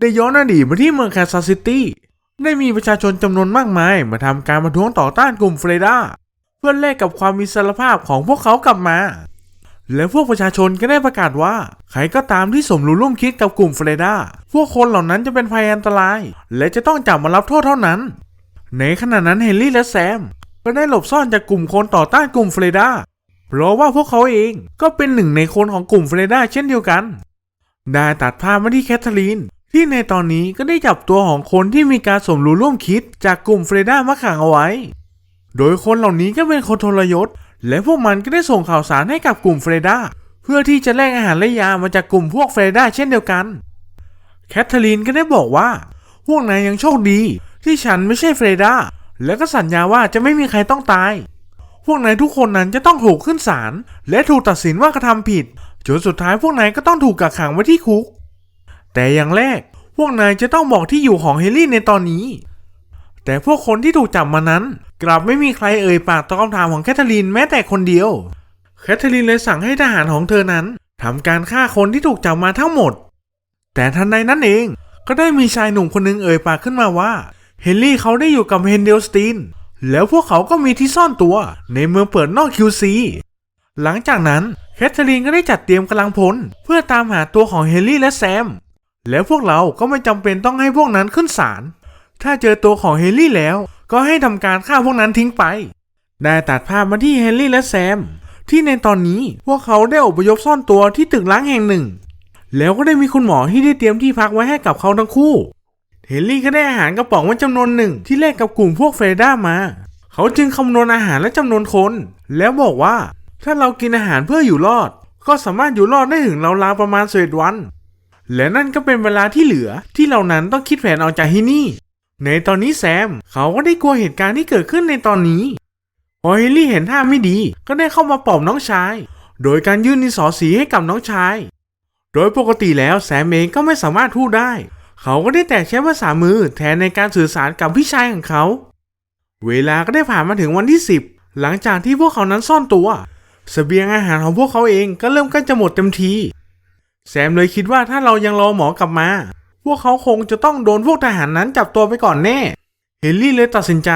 ได้ย้อนอดีตมาที่เมืองแคนซัสซิตี้ ได้มีประชาชนจำนวนมากมาย มาทำการประท้วงต่อต้านกลุ่มเฟรดาเพื่อแลกกับความมีอิสรภาพของพวกเขากลับมา และพวกประชาชนก็ได้ประกาศว่า ใครก็ตามที่สมรู้ร่วมคิดกับกลุ่มเฟรดาพวกคนเหล่านั้นจะเป็นภัยอันตราย และจะต้องจับมารับโทษเท่านั้น ในขณะนั้นเฮนรี่และแซมก็ได้หลบซ่อนจากกลุ่มคนต่อต้านกลุ่มเฟรดาเพราะว่าพวกเขาเองก็เป็นหนึ่งในคนของกลุ่มเฟรดาเช่นเดียวกัน ได้ตัดภาพมาที่แคทเธอรีน ที่ในตอนนี้ก็ได้จับตัวของคนที่มีการสมรู้ร่วมคิดจากกลุ่มเฟรดามาขังเอาไว้ โดยคนเหล่านี้ก็เป็นคนทรยศ และพวกมันก็ได้ส่งข่าวสารให้กับกลุ่มเฟรดาเพื่อที่จะแลกอาหารและยามาจากกลุ่มพวกเฟรดาเช่นเดียวกัน แคทเธอรีนก็ได้บอกว่า พวกนายยังโชคดี ที่ฉันไม่ใช่เฟรดาและก็สัญญาว่าจะไม่มีใครต้องตาย พวกนายทุกคนนั้นจะต้องถูกขึ้นศาลและถูกตัดสินว่ากระทำผิดจนสุดท้ายพวกนายก็ต้องถูกกักขังไว้ที่คุก แต่อย่างแรก พวกนายจะต้องบอกที่อยู่ของเฮนรี่ในตอนนี้ แต่พวกคนที่ถูกจับมานั้น กลับไม่มีใครเอ่ยปากตอบคำถามของแคทเธอรีนแม้แต่คนเดียว แคทเธอรีนเลยสั่งให้ทหารของเธอนั้นทำการฆ่าคนที่ถูกจับมาทั้งหมด แต่ทันใดนั้นเอง ก็ได้มีชายหนุ่มคนหนึงเอ่ยปากขึ้นมาว่า เฮนรี่เขาได้อยู่กับเฮนเดลสตีน แล้วพวกเขาก็มีที่ซ่อนตัว ในเมืองเปิดนอกคิวซีหลังจากนั้นแคทเธอรีนก็ได้จัดเตรียมกำลังพลเพื่อตามหาตัวของเฮนรี่และแซม แล้วพวกเราก็ไม่จำเป็นต้องให้พวกนั้นขึ้นศาล ถ้าเจอตัวของเฮนรี่แล้ว ก็ให้ทำการฆ่าพวกนั้นทิ้งไป ได้ตัดภาพมาที่เฮนรี่และแซม ที่ในตอนนี้พวกเขาได้อพยพซ่อนตัวที่ตึกล้างแห่งหนึ่ง แล้วก็ได้มีคุณหมอที่ได้เตรียมที่พักไว้ให้กับเขาทั้งคู่ เฮนรี่ก็ได้อาหารกระป๋องไว้จำนวนหนึ่งที่แลกกับกลุ่มพวกเฟรด้ามา เขาจึงคำนวณอาหารและจำนวนคน แล้วบอกว่า ถ้าเรากินอาหารเพื่ออยู่รอด ก็สามารถอยู่รอดได้ถึงราวๆประมาณสิบวัน และนั่นก็เป็นเวลาที่เหลือที่เรานั้นต้องคิดแผนออกจากที่นี่ ในตอนนี้แซมเขาก็ได้กลัวเหตุการณ์ที่เกิดขึ้นในตอนนี้พอเฮนรี่เห็นท่าไม่ดีก็ได้เข้ามาปลอบน้องชาย โดยการยื่นดินสอสีให้กับน้องชาย โดยปกติแล้วแซมเองก็ไม่สามารถพูดได้ เขาก็ได้แต่ใช้ภาษามือแทนในการสื่อสารกับพี่ชายของเขา เวลาก็ได้ผ่านมาถึงวันที่ 10 หลังจากที่พวกเขานั้นซ่อนตัวสเสบียงอาหารของพวกเขาเองก็เริ่มใกล้จะหมดเต็มที แซมเลยคิดว่าถ้าเรายังรอหมอกลับมา พวกเขาคงจะต้องโดนพวกทหารนั้นจับตัวไปก่อนแน่ เฮนรี่เลยตัดสินใจ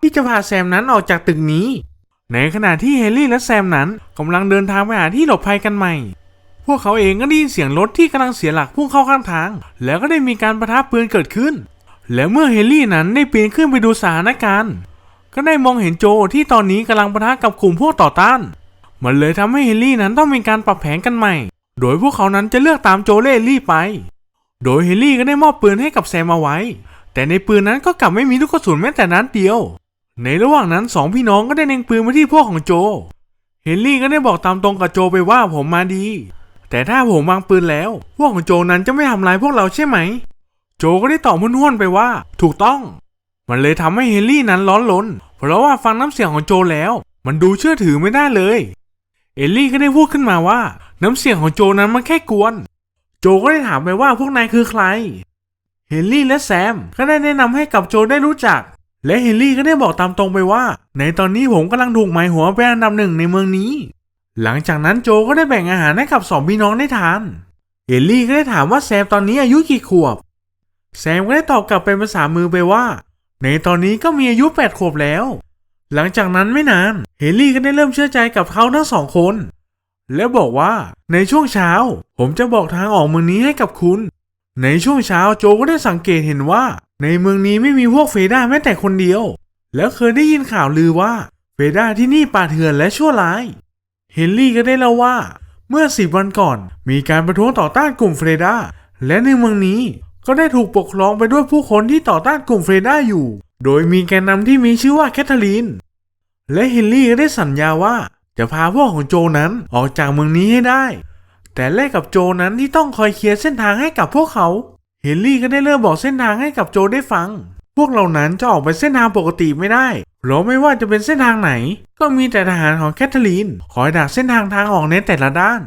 ที่จะพาแซมนั้นออกจากตึกนี้ ในขณะที่เฮนรี่และแซมนั้นกำลังเดินทางไปหาที่หลบภัยกันใหม่ พวกเขาเองก็ได้ยินเสียงรถที่กำลังเสียหลักพุ่งเข้าข้างทาง แล้วก็ได้มีการประทับปืนเกิดขึ้น และเมื่อเฮนรี่นั้นได้ปีนขึ้นไปดูสถานการณ์ก็ได้มองเห็นโจที่ตอนนี้กำลังประทะกับกลุ่มพวกต่อต้าน มันเลยทำให้เฮนรี่นั้นต้องมีการปรับแผนกันใหม่ โดยพวกเขานั้นจะเลือกตามโจเล่ลี่ไป โดยเฮนรี่ก็ได้มอบปืนให้กับแซมเอาไว้ แต่ในปืนนั้นก็กลับไม่มีลูกกระสุนแม้แต่นัดเดียว ในระหว่างนั้นสองพี่น้องก็ได้เล็งปืนมาที่พวกของโจ เฮนรี่ก็ได้บอกตามตรงกับโจไปว่าผมมาดี แต่ถ้าผมวางปืนแล้ว พวกของโจนั้นจะไม่ทำร้ายพวกเราใช่ไหม โจก็ได้ตอบห้วนๆไปว่า ถูกต้อง มันเลยทำให้เฮนรี่นั้นร้อนรนเพราะว่าฟังน้ำเสียงของโจแล้ว มันดูเชื่อถือไม่ได้เลย เอลลี่ก็ได้พูดขึ้นมาว่า น้ำเสียงของโจนั้นมันแค่กวน โจก็ได้ถามไปว่าพวกนายคือใคร เฮนรี่และแซมก็ได้แนะนำให้กับโจได้รู้จัก และเฮนรี่ก็ได้บอกตามตรงไปว่า ในตอนนี้ผมกำลังถูกหมายหัวเป็นอันดับหนึ่งในเมืองนี้ หลังจากนั้นโจก็ได้แบ่งอาหารให้กับสองพี่น้องได้ทานเอลลี่ก็ได้ถามว่าแซมตอนนี้อายุกี่ขวบ แซมก็ได้ตอบกลับเป็นภาษามือไปว่า ในตอนนี้ก็มีอายุแปดขวบแล้ว หลังจากนั้นไม่นาน เฮนรี่ก็ได้เริ่มเชื่อใจกับเขาทั้งสองคน แล้วบอกว่าในช่วงเช้า ผมจะบอกทางออกเมืองนี้ให้กับคุณ ในช่วงเช้าโจก็ได้สังเกตเห็นว่า ในเมืองนี้ไม่มีพวกเฟด้าแม้แต่คนเดียว แล้วเคยได้ยินข่าวลือว่าเฟด้าที่นี่ป่าเถื่อนและชั่วร้าย เฮนรี่ก็ได้เล่าว่า เมื่อสิบวันก่อนมีการประท้วงต่อต้านกลุ่มเฟรดาและในเมืองนี้ก็ได้ถูกปกครองไปด้วยผู้คนที่ต่อต้านกลุ่มเฟรดาอยู่ โดยมีแกนนำที่มีชื่อว่าแคทเธอรีน และเฮนรี่ก็ได้สัญญาว่า จะพาพวกของโจนั้นออกจากเมืองนี้ให้ได้ แต่แลกกับโจนั้นที่ต้องคอยเคลียร์เส้นทางให้กับพวกเขา เฮนรี่ก็ได้เริ่มบอกเส้นทางให้กับโจได้ฟัง พวกเหล่านั้นจะออกไปเส้นทางปกติไม่ได้เพราะไม่ว่าจะเป็นเส้นทางไหน ก็มีแต่ทหารของแคทเธอรีนคอยดักเส้นทางทางออกในแต่ละด้าน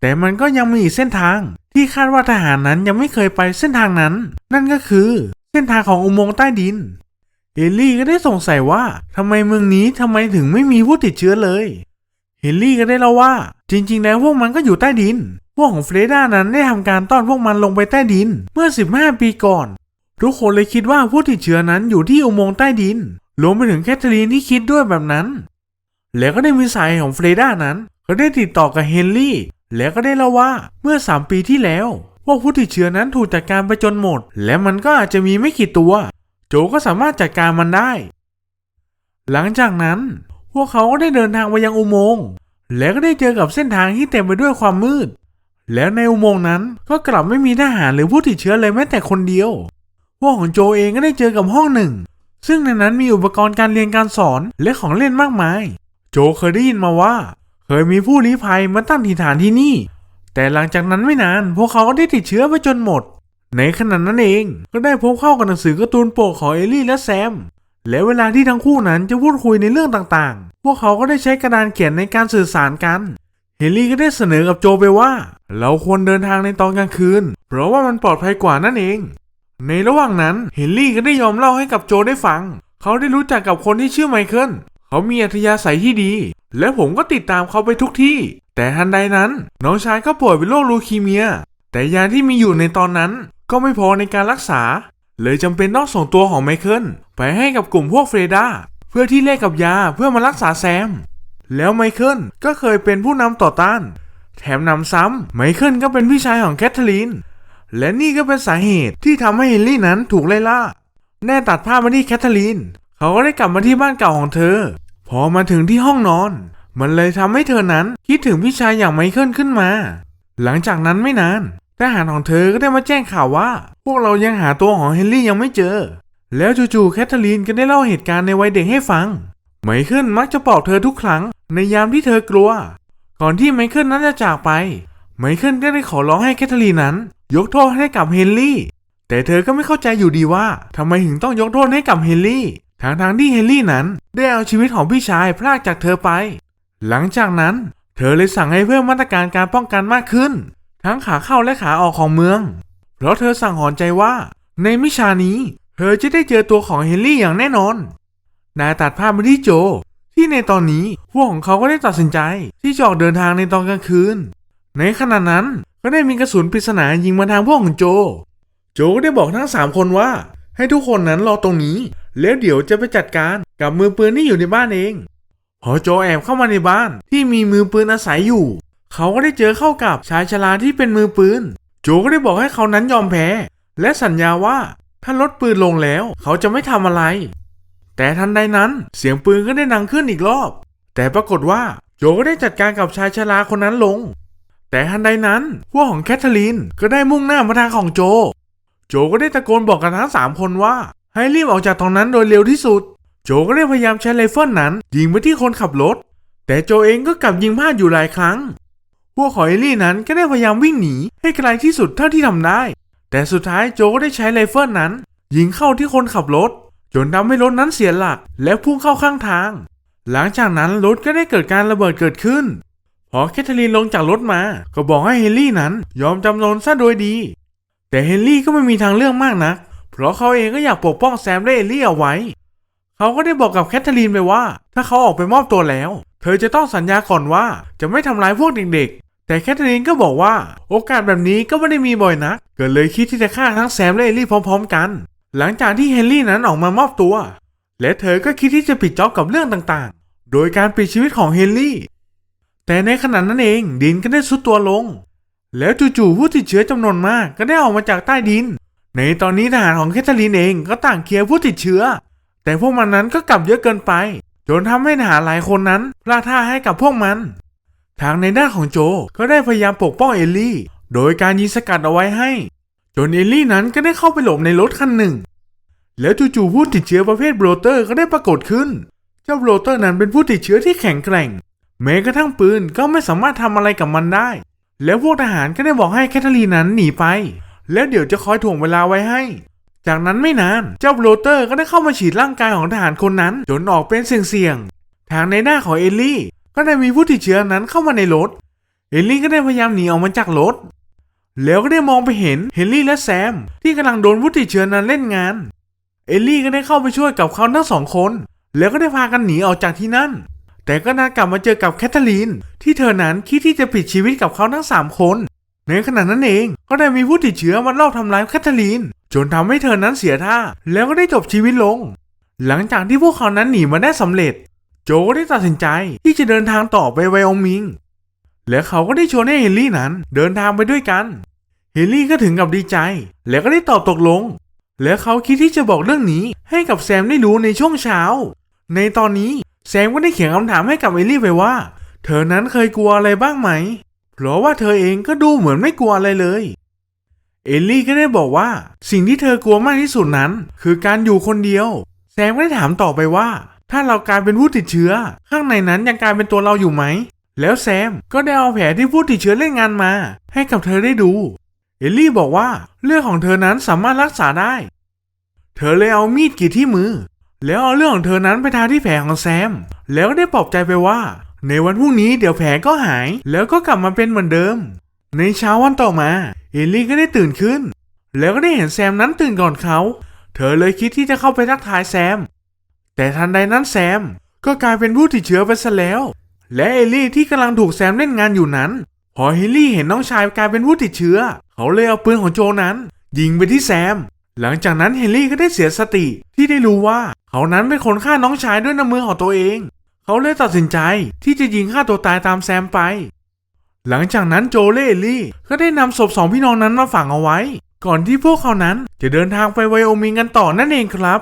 แต่มันก็ยังมีอีกเส้นทาง ที่คาดว่าทหารนั้นยังไม่เคยไปเส้นทางนั้น นั่นก็คือเส้นทางของอุโมงค์ใต้ดินเอลลี่ก็ได้สงสัยว่าทำไมเมืองนี้ทำไมถึงไม่มีผู้ติดเชื้อเลย เฮนรี่ก็ได้เล่าว่า จริง ๆ แล้วพวกมันก็อยู่ใต้ดิน พวกของเฟรด้านั้นได้ทำการต้อนพวกมันลงไปใต้ดิน เมื่อ 15 ปีก่อน ทุกคนเลยคิดว่าผู้ติดเชื้อนั้นอยู่ที่อุโมงค์ใต้ดินรวมไปถึงแคทเธอรีนที่คิดด้วยแบบนั้น แล้วก็ได้มีสายของเฟรด้านั้น ก็ได้ติดต่อกับเฮนรี่ แล้วก็ได้เล่าว่าเมื่อ 3 ปีที่แล้วพวกผู้ติดเชื้อนั้นถูกจัดการไปจนหมด และมันก็อาจจะมีไม่กี่ตัว โจก็สามารถจัดการมันได้ หลังจากนั้น พวกเขาก็ได้เดินทางไปยังอุโมงค์ แล้วก็ได้เจอกับเส้นทางที่เต็มไปด้วยความมืด แล้วในอุโมงค์นั้นก็กลับไม่มีทหารหรือผู้ติดเชื้อเลยแม้แต่คนเดียว พวกของโจเองก็ได้เจอกับห้องหนึ่ง ซึ่งในนั้นมีอุปกรณ์การเรียนการสอนและของเล่นมากมาย โจเคยได้ยินมาว่า เคยมีผู้ลี้ภัยมาตั้งถิ่นฐานที่นี่ แต่หลังจากนั้นไม่นาน พวกเขาก็ได้ติดเชื้อไปจนหมด ในขณะนั้นเองก็ได้พบเข้ากับหนังสือการ์ตูนโปรดของเอลลี่และแซม และเวลาที่ทั้งคู่นั้นจะพูดคุยในเรื่องต่างๆ พวกเขาก็ได้ใช้กระดานเขียนในการสื่อสารกัน เฮนรี่ก็ได้เสนอกับโจไปว่า เราควรเดินทางในตอนกลางคืน เพราะว่ามันปลอดภัยกว่านั่นเอง ในระหว่างนั้นเฮนรี่ก็ได้ยอมเล่าให้กับโจได้ฟัง เขาได้รู้จักกับคนที่ชื่อไมเคิล เขามีอัธยาศัยที่ดี และผมก็ติดตามเขาไปทุกที่ แต่ทันใดนั้น น้องชายก็ป่วยเป็นโรคลูคีเมีย แต่ยาที่มีอยู่ในตอนนั้นก็ไม่พอในการรักษา เลยจำเป็นต้องส่งตัวของไมเคิลไปให้กับกลุ่มพวกเฟรดาเพื่อที่แลกกับยาเพื่อมารักษาแซม แล้วไมเคิลก็เคยเป็นผู้นำต่อต้าน แถมนำซ้ำไมเคิลก็เป็นพี่ชายของแคทเธอรีนและนี่ก็เป็นสาเหตุที่ทำให้เฮนรี่นั้นถูกไล่ล่าแน่ตัดภาพมาที่แคทเธอรีนเขาก็ได้กลับมาที่บ้านเก่าของเธอ พอมาถึงที่ห้องนอน มันเลยทำให้เธอนั้นคิดถึงพี่ชายอย่างไมเคิลขึ้นมา หลังจากนั้นไม่นาน ทหารของเธอก็ได้มาแจ้งข่าวว่า พวกเรายังหาตัวของเฮนรี่ยังไม่เจอ แล้วจู่ๆแคทเธอรีนก็ได้เล่าเหตุการณ์ในวัยเด็กให้ฟัง ไมเคิลมักจะปลอบเธอทุกครั้งในยามที่เธอกลัว ก่อนที่ไมเคิลนั้นจะจากไป ไมเคิลก็ได้ขอร้องให้แคทเธอรีนนั้น ยกโทษให้กับเฮนรี่ แต่เธอก็ไม่เข้าใจอยู่ดีว่าทำไมถึงต้องยกโทษให้กับเฮนรี่ทางทางๆที่เฮนรี่นั้นได้เอาชีวิตของพี่ชายพรากจากเธอไป หลังจากนั้น เธอเลยสั่งให้เพิ่มมาตรการการป้องกันมากขึ้น ทั้งขาเข้าและขาออกของเมือง เพราะเธอสั่งหอนใจว่า ในมิชานี้ เธอจะได้เจอตัวของเฮนรี่อย่างแน่นอน นายตัดภาพมาที่โจ ที่ในตอนนี้พวกของเขาก็ได้ตัดสินใจที่จะออกเดินทางในตอนกลางคืน ในขณะนั้นก็ได้มีกระสุนปริศนายิงมาทางพวกของโจ โจก็ได้บอกทั้งสามคนว่า ให้ทุกคนนั้นรอตรงนี้ แล้วเดี๋ยวจะไปจัดการกับมือปืนที่อยู่ในบ้านเอง พอโจแอบเข้ามาในบ้านที่มีมือปืนอาศัยอยู่ เขาก็ได้เจอเข้ากับชายชราที่เป็นมือปืน โจก็ได้บอกให้เขานั้นยอมแพ้ และสัญญาว่าถ้าลดปืนลงแล้ว เขาจะไม่ทำอะไร แต่ทันใดนั้นเสียงปืนก็ได้ดังขึ้นอีกรอบ แต่ปรากฏว่าโจก็ได้จัดการกับชายชราคนนั้นลง แต่ทันใดนั้นพวกของแคทเธอรีนก็ได้มุ่งหน้ามาทางของโจ โจก็ได้ตะโกนบอกกันทั้งสามคนว่า ให้รีบออกจากตรงนั้นโดยเร็วที่สุด โจก็ได้พยายามใช้ไรเฟิลนั้น ยิงไปที่คนขับรถ แต่โจเองก็กลับยิงพลาดอยู่หลายครั้ง พวกของเอลลี่นั้นก็ได้พยายามวิ่งหนีให้ไกลที่สุดเท่าที่ทำได้ แต่สุดท้ายโจก็ได้ใช้ไรเฟิลนั้น ยิงเข้าที่คนขับรถ จนทำให้รถนั้นเสียหลักและพุ่งเข้าข้างทาง หลังจากนั้นรถก็ได้เกิดการระเบิดเกิดขึ้น พอแคทเธอรีนลงจากรถมา ก็บอกให้เฮนรี่นั้นยอมจำนนซะโดยดี แต่เฮนรี่ก็ไม่มีทางเลือกมากนัก เพราะเขาเองก็อยากปกป้องแซมและเอลลี่เอาไว้ เขาก็ได้บอกกับแคทเธอรีนไปว่า ถ้าเขาออกไปมอบตัวแล้ว เธอจะต้องสัญญาก่อนว่าจะไม่ทำร้ายพวกเด็กๆ แต่แคทเธอรีนก็บอกว่า โอกาสแบบนี้ก็ไม่ได้มีบ่อยนักก็เลยคิดที่จะฆ่าทั้งแซมและเอลลี่พร้อม ๆ กัน หลังจากที่เฮนรี่นั้นออกมามอบตัว และเธอก็คิดที่จะปิดจ็อบกับเรื่องต่างๆ โดยการปิดชีวิตของเฮนรี่ แต่ในขณะนั้นเองดินก็ได้ซุดตัวลง แล้วจู่ๆผู้ติดเชื้อจำนวนมากก็ได้ออกมาจากใต้ดิน ในตอนนี้ทหารของแคทเธอรีนเองก็ต่างเคลียร์ผู้ติดเชื้อ แต่พวกมันนั้นก็กลับเยอะเกินไป จนทำให้ทหารหลายคนนั้นพลาดท่าให้กับพวกมัน ทางในด้านของโจก็ได้พยายามปกป้องเอลลี่ โดยการยิงสกัดเอาไว้ให้ จนเอลลี่นั้นก็ได้เข้าไปหลบในรถคันหนึ่ง แล้วจู่ๆผู้ติดเชื้อประเภทโบรเตอร์ก็ได้ปรากฏขึ้น เจ้าโบรเตอร์นั้นเป็นผู้ติดเชื้อที่แข็งแกร่ง แม้กระทั่งปืนก็ไม่สามารถทำอะไรกับมันได้ แล้วพวกทหารก็ได้บอกให้แคทเธอรีนนั้นหนีไป แล้วเดี๋ยวจะคอยถ่วงเวลาไว้ให้ จากนั้นไม่นาน เจ้าโบรเตอร์ก็ได้เข้ามาฉีดร่างกายของทหารคนนั้น จนออกเป็นเสี่ยงๆ ทางในหน้าของเอลลี่ ก็ได้มีผู้ติดเชื้อนั้นเข้ามาในรถ เอลลี่ก็ได้พยายามหนีออกมาจากรถ แล้วก็ได้มองไปเห็นเฮนรี่และแซม ที่กำลังโดนผู้ติดเชื้อนั้นเล่นงาน เอลลี่ก็ได้เข้าไปช่วยกับเขาทั้งสองคน แล้วก็ได้พากันหนีออกจากที่นั่น แต่ก็นัดกลับมาเจอกับแคทเธอรีนที่เธอนั้นคิดที่จะปิดชีวิตกับเขาทั้งสามคน ในขณะนั้นเองก็ได้มีผู้ติดเชื้อมาลอบทำร้ายแคทเธอรีน จนทำให้เธอนั้นเสียท่า แล้วก็ได้จบชีวิตลง หลังจากที่พวกเขานั้นหนีมาได้สำเร็จ โจก็ได้ตัดสินใจที่จะเดินทางต่อไปไวโอมิง และเขาก็ได้ชวนให้เฮนรี่นั้นเดินทางไปด้วยกันเฮนรี่ก็ถึงกับดีใจ แล้วก็ได้ตอบตกลง และเขาคิดที่จะบอกเรื่องนี้ให้กับแซมได้รู้ในช่วงเช้า ในตอนนี้แซมก็ได้เขียนคำถามให้กับเอลลี่ไปว่า เธอนั้นเคยกลัวอะไรบ้างไหม เพราะว่าเธอเองก็ดูเหมือนไม่กลัวอะไรเลย เอลลี่ก็ได้บอกว่า สิ่งที่เธอกลัวมากที่สุดนั้น คือการอยู่คนเดียว แซมก็ได้ถามต่อไปว่า ถ้าเรากลายเป็นผู้ติดเชื้อ ข้างในนั้นยังกลายเป็นตัวเราอยู่ไหม แล้วแซมก็ได้เอาแผลที่ผู้ติดเชื้อเล่นงานมา ให้กับเธอได้ดู เอลลี่บอกว่าเรื่องของเธอนั้นสามารถรักษาได้ เธอเลยเอามีดกรีดที่มือ แล้วเอาเรื่องของเธอนั้นไปทาที่แผลของแซม แล้วได้ปลอบใจไปว่า ในวันพรุ่งนี้เดี๋ยวแผลก็หาย แล้วก็กลับมาเป็นเหมือนเดิม ในเช้าวันต่อมา เอลลี่ก็ได้ตื่นขึ้น แล้วก็ได้เห็นแซมนั้นตื่นก่อนเขา เธอเลยคิดที่จะเข้าไปทักทายแซม แต่ทันใดนั้นแซมก็กลายเป็นผู้ติดเชื้อไปซะแล้ว และเอลลี่ที่กำลังถูกแซมเล่นงานอยู่นั้น พอเฮนรี่เห็นน้องชายกลายเป็นผู้ติดเชื้อ เขาเลยเอาปืนของโจนั้น ยิงไปที่แซม หลังจากนั้นเฮนรี่ก็ได้เสียสติที่ได้รู้ว่า เขานั้นเป็นคนฆ่าน้องชายด้วยน้ำมือของตัวเอง เขาเลยตัดสินใจที่จะยิงฆ่าตัวตายตามแซมไป หลังจากนั้นโจและเลลี่ก็ได้นำศพสองพี่น้องนั้นมาฝังเอาไว้ ก่อนที่พวกเขานั้นจะเดินทางไปไวโอมิงกันต่อนั่นเองครับ